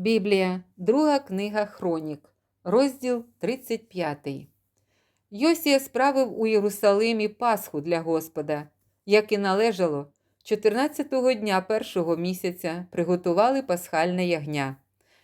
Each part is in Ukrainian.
Біблія, друга книга Хронік, розділ 35. Йосія справив у Єрусалимі Пасху для Господа, як і належало, 14-го дня першого місяця приготували пасхальне ягня.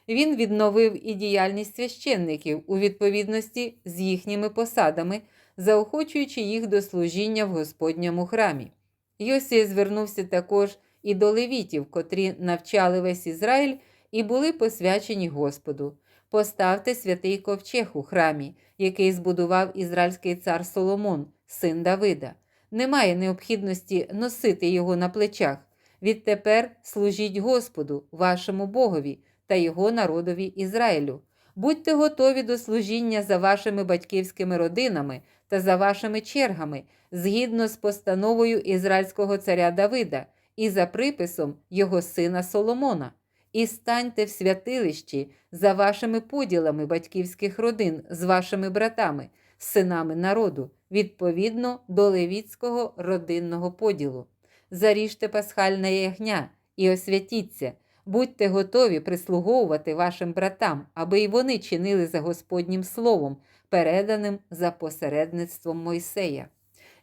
Він відновив і діяльність священників у відповідності з їхніми посадами, заохочуючи їх до служіння в Господньому храмі. Йосія звернувся також і до левітів, котрі навчали весь Ізраїль і були посвячені Господу. Поставте святий ковчег у храмі, який збудував ізраїльський цар Соломон, син Давида. Немає необхідності носити його на плечах. Відтепер служіть Господу, вашому Богові та його народові Ізраїлю. Будьте готові до служіння за вашими батьківськими родинами та за вашими чергами, згідно з постановою ізраїльського царя Давида і за приписом його сина Соломона. І станьте в святилищі за вашими поділами батьківських родин з вашими братами, синами народу, відповідно до левіцького родинного поділу. Заріжте пасхальне ягня і освятіться, будьте готові прислуговувати вашим братам, аби й вони чинили за Господнім словом, переданим за посередництвом Мойсея.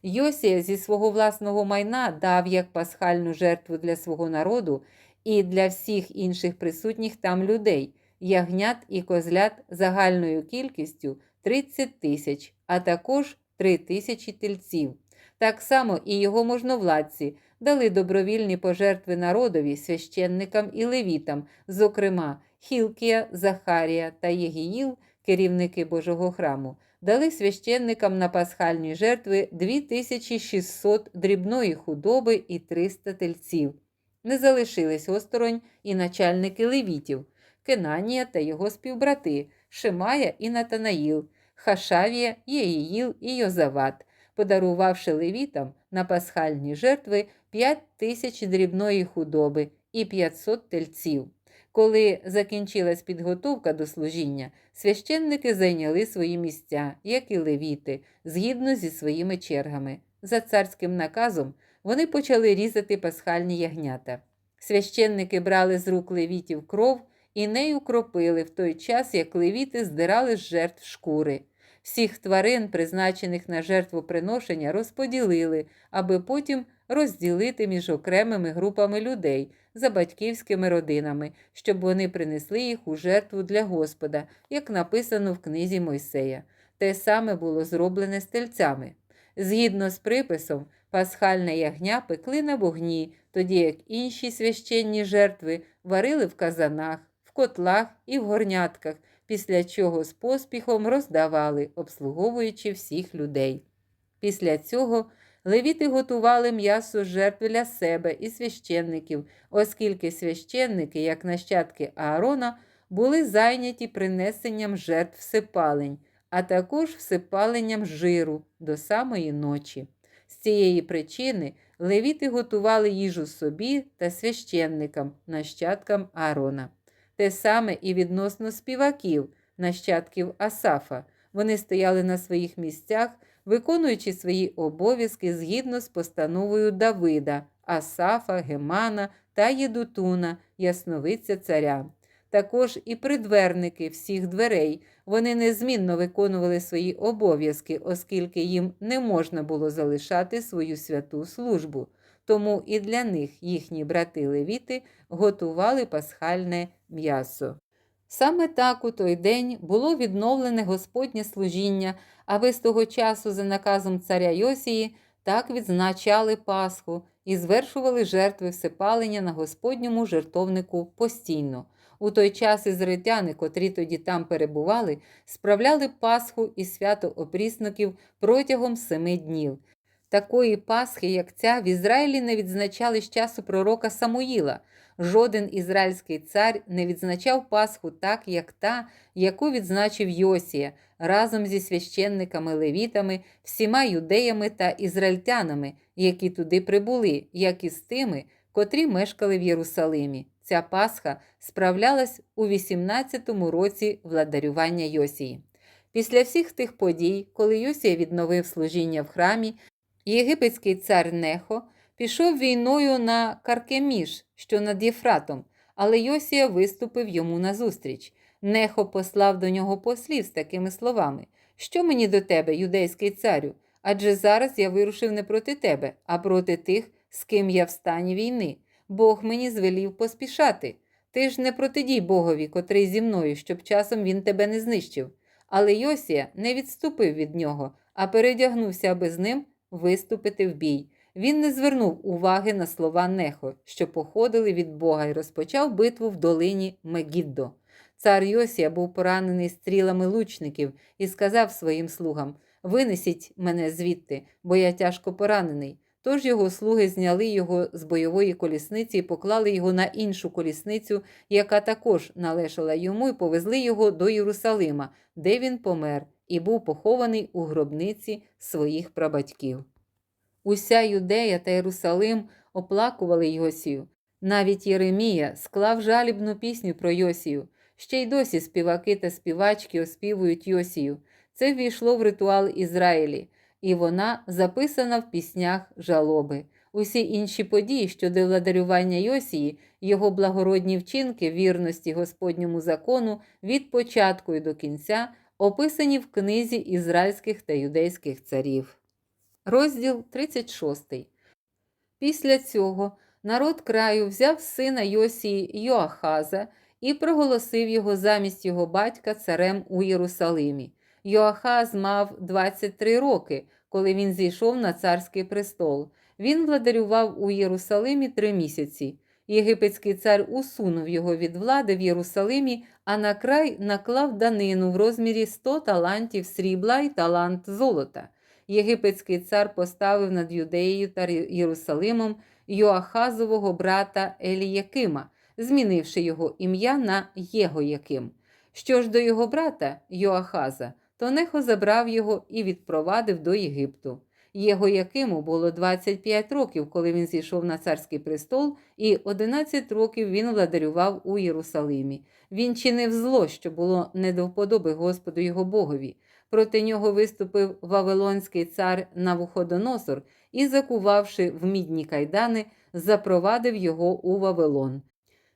Йосія зі свого власного майна дав як пасхальну жертву для свого народу і для всіх інших присутніх там людей, ягнят і козлят загальною кількістю 30 тисяч, а також 3 тисячі тельців. Так само і його можновладці дали добровільні пожертви народові, священникам і левітам, зокрема Хілкія, Захарія та Єгіїл, керівники Божого храму, дали священникам на пасхальні жертви 2600 дрібної худоби і 300 тельців. Не залишились осторонь і начальники левітів, Кенанія та його співбрати, Шимая і Натанаїл, Хашавія, Єїїл і Йозават, подарувавши левітам на пасхальні жертви 5 тисяч дрібної худоби і 500 тельців. Коли закінчилась підготовка до служіння, священники зайняли свої місця, як і левіти, згідно зі своїми чергами. За царським наказом вони почали різати пасхальні ягнята. Священники брали з рук левітів кров і нею кропили в той час, як левіти здирали з жертв шкури. Всіх тварин, призначених на жертвоприношення, розподілили, аби потім розділити між окремими групами людей за батьківськими родинами, щоб вони принесли їх у жертву для Господа, як написано в книзі Мойсея. Те саме було зроблене з тельцями. Згідно з приписом, пасхальне ягня пекли на вогні, тоді як інші священні жертви варили в казанах, в котлах і в горнятках, після чого з поспіхом роздавали, обслуговуючи всіх людей. Після цього левіти готували м'ясо жертв для себе і священників, оскільки священники, як нащадки Аарона, були зайняті принесенням жертв всипалень, а також всипаленням жиру до самої ночі. З цієї причини левіти готували їжу собі та священникам, нащадкам Аарона. Те саме і відносно співаків, нащадків Асафа. Вони стояли на своїх місцях, виконуючи свої обов'язки згідно з постановою Давида, Асафа, Гемана та Єдутуна, ясновиця царя. Також і придверники всіх дверей. Вони незмінно виконували свої обов'язки, оскільки їм не можна було залишати свою святу службу. Тому і для них їхні брати левіти готували пасхальне м'ясо. Саме так у той день було відновлене Господнє служіння, а ви з того часу, за наказом царя Йосії, так відзначали Пасху і звершували жертви всепалення на Господньому жертовнику постійно. У той час ізраїльтяни, котрі тоді там перебували, справляли Пасху і свято опрісників протягом семи днів. Такої Пасхи, як ця, в Ізраїлі не відзначали з часу пророка Самуїла. Жоден ізраїльський цар не відзначав Пасху так, як та, яку відзначив Йосія, разом зі священниками левітами, всіма юдеями та ізраїльтянами, які туди прибули, як і з тими, котрі мешкали в Єрусалимі. Ця Пасха справлялась у 18-му році владарювання Йосії. Після всіх тих подій, коли Йосія відновив служіння в храмі, єгипетський цар Нехо пішов війною на Каркеміш, що над Єфратом, але Йосія виступив йому назустріч. Нехо послав до нього послів з такими словами: Що мені до тебе, юдейський царю? Адже зараз я вирушив не проти тебе, а проти тих, з ким я в стані війни. Бог мені звелів поспішати. Ти ж не протидій Богові, котрий зі мною, щоб часом він тебе не знищив. Але Йосія не відступив від нього, а передягнувся, аби з ним виступити в бій. Він не звернув уваги на слова Нехо, що походили від Бога, і розпочав битву в долині Мегіддо. Цар Йосія був поранений стрілами лучників і сказав своїм слугам: Винесіть мене звідти, бо я тяжко поранений. Тож його слуги зняли його з бойової колісниці і поклали його на іншу колісницю, яка також належала йому, і повезли його до Єрусалима, де він помер, і був похований у гробниці своїх прабатьків. Уся Юдея та Єрусалим оплакували Йосію. Навіть Єремія склав жалібну пісню про Йосію. Ще й досі співаки та співачки оспівують Йосію. Це ввійшло в ритуал Ізраїлі, і вона записана в піснях жалоби. Усі інші події щодо владарювання Йосії, його благородні вчинки вірності Господньому закону від початку і до кінця описані в книзі ізраїльських та юдейських царів. Розділ 36. Після цього народ краю взяв сина Йосії Йоахаза і проголосив його замість його батька царем у Єрусалимі. Йоахаз мав 23 роки, коли він зійшов на царський престол. Він владарював у Єрусалимі три місяці. Єгипетський цар усунув його від влади в Єрусалимі, а на край наклав данину в розмірі 100 талантів срібла і талант золота. Єгипетський цар поставив над Юдеєю та Єрусалимом Йоахазового брата Еліякима, змінивши його ім'я на Єгояким. Що ж до його брата Йоахаза, то Нехо забрав його і відпровадив до Єгипту. Його Якиму було 25 років, коли він зійшов на царський престол, і 11 років він владарював у Єрусалимі. Він чинив зло, що було не до вподоби Господу його Богові. Проти нього виступив Вавилонський цар Навуходоносор і, закувавши в мідні кайдани, запровадив його у Вавилон.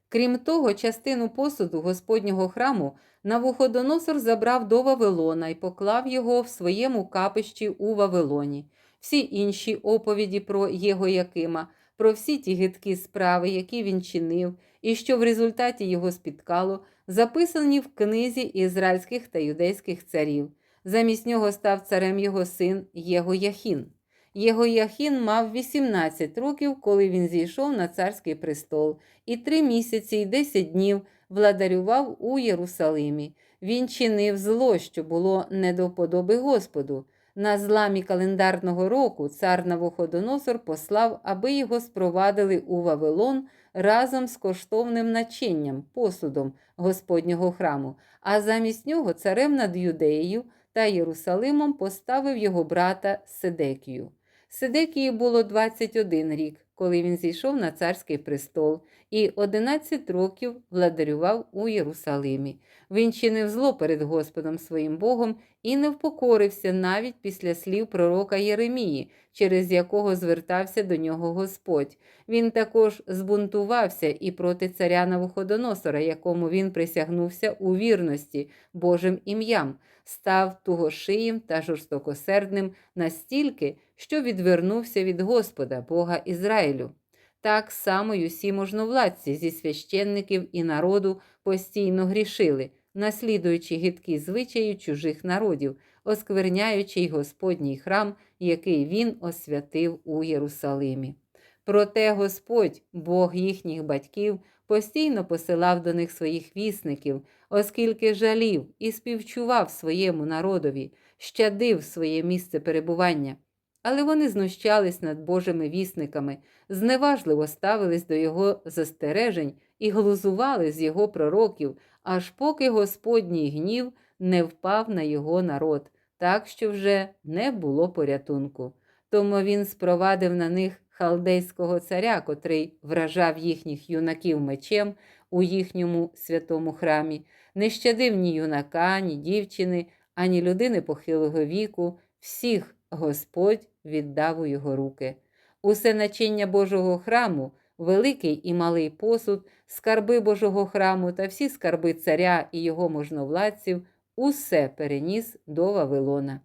Крім того, частину посуду Господнього храму Навуходоносор забрав до Вавилона і поклав його в своєму капищі у Вавилоні. Всі інші оповіді про його Якима, про всі ті гидкі справи, які він чинив, і що в результаті його спіткало, записані в книзі ізраїльських та юдейських царів. Замість нього став царем його син Єгояхін. Єгояхін мав 18 років, коли він зійшов на царський престол, і три місяці й 10 днів владарював у Єрусалимі. Він чинив зло, що було не до вподоби Господу. На зламі календарного року цар Навуходоносор послав, аби його спровадили у Вавилон разом з коштовним начинням, посудом Господнього храму, а замість нього царем над Юдеєю та Єрусалимом поставив його брата Седекію. Седекії було 21 рік, коли він зійшов на царський престол, і 11 років владарював у Єрусалимі. Він чинив зло перед Господом своїм Богом і не впокорився навіть після слів пророка Єремії, через якого звертався до нього Господь. Він також збунтувався і проти царя Навуходоносора, якому він присягнувся у вірності Божим ім'ям, став тугошиїм та жорстокосердним настільки, що відвернувся від Господа, Бога Ізраїлю. Так само й усі можновладці зі священників і народу постійно грішили, наслідуючи гидкі звичаї чужих народів, оскверняючи й Господній храм, який він освятив у Єрусалимі. Проте Господь, Бог їхніх батьків, постійно посилав до них своїх вісників, оскільки жалів і співчував своєму народові, щадив своє місце перебування. Але вони знущались над Божими вісниками, зневажливо ставились до його застережень і глузували з його пророків, аж поки Господній гнів не впав на його народ, так що вже не було порятунку. Тому він спровадив на них халдейського царя, котрий вражав їхніх юнаків мечем у їхньому святому храмі, не щадив ні юнака, ні дівчини, ані людини похилого віку, всіх Господь віддав у його руки. Усе начиння Божого храму великий і малий посуд, скарби Божого храму та всі скарби царя і його можновладців, усе переніс до Вавилона.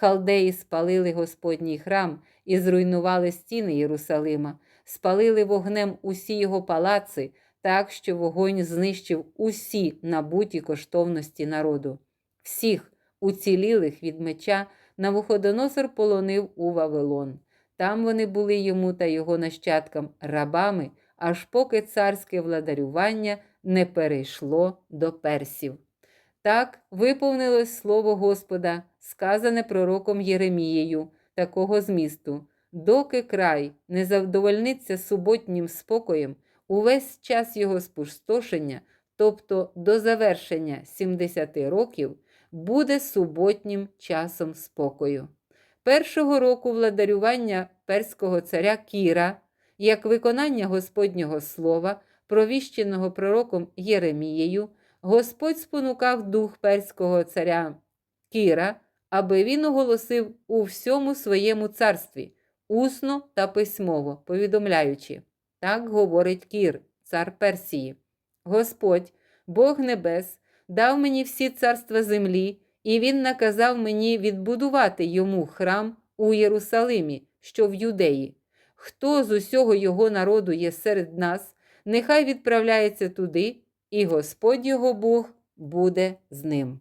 Халдеї спалили Господній храм і зруйнували стіни Єрусалима, спалили вогнем усі його палаци, так що вогонь знищив усі набуті коштовності народу. Всіх уцілілих від меча Навуходоносор полонив у Вавилон. Там вони були йому та його нащадкам рабами, аж поки царське владарювання не перейшло до персів. Так виповнилось слово Господа, сказане пророком Єремією, такого змісту. Доки край не завдовольниться суботнім спокоєм, увесь час його спустошення, тобто до завершення 70 років, буде суботнім часом спокою. Першого року владарювання перського царя Кіра, як виконання Господнього слова, провіщеного пророком Єремією, Господь спонукав дух перського царя Кіра, аби він оголосив у всьому своєму царстві, усно та письмово, повідомляючи: так говорить Кір, цар Персії. Господь, Бог Небес, дав мені всі царства землі, і він наказав мені відбудувати йому храм у Єрусалимі, що в Юдеї. Хто з усього його народу є серед нас, нехай відправляється туди, і Господь його Бог буде з ним.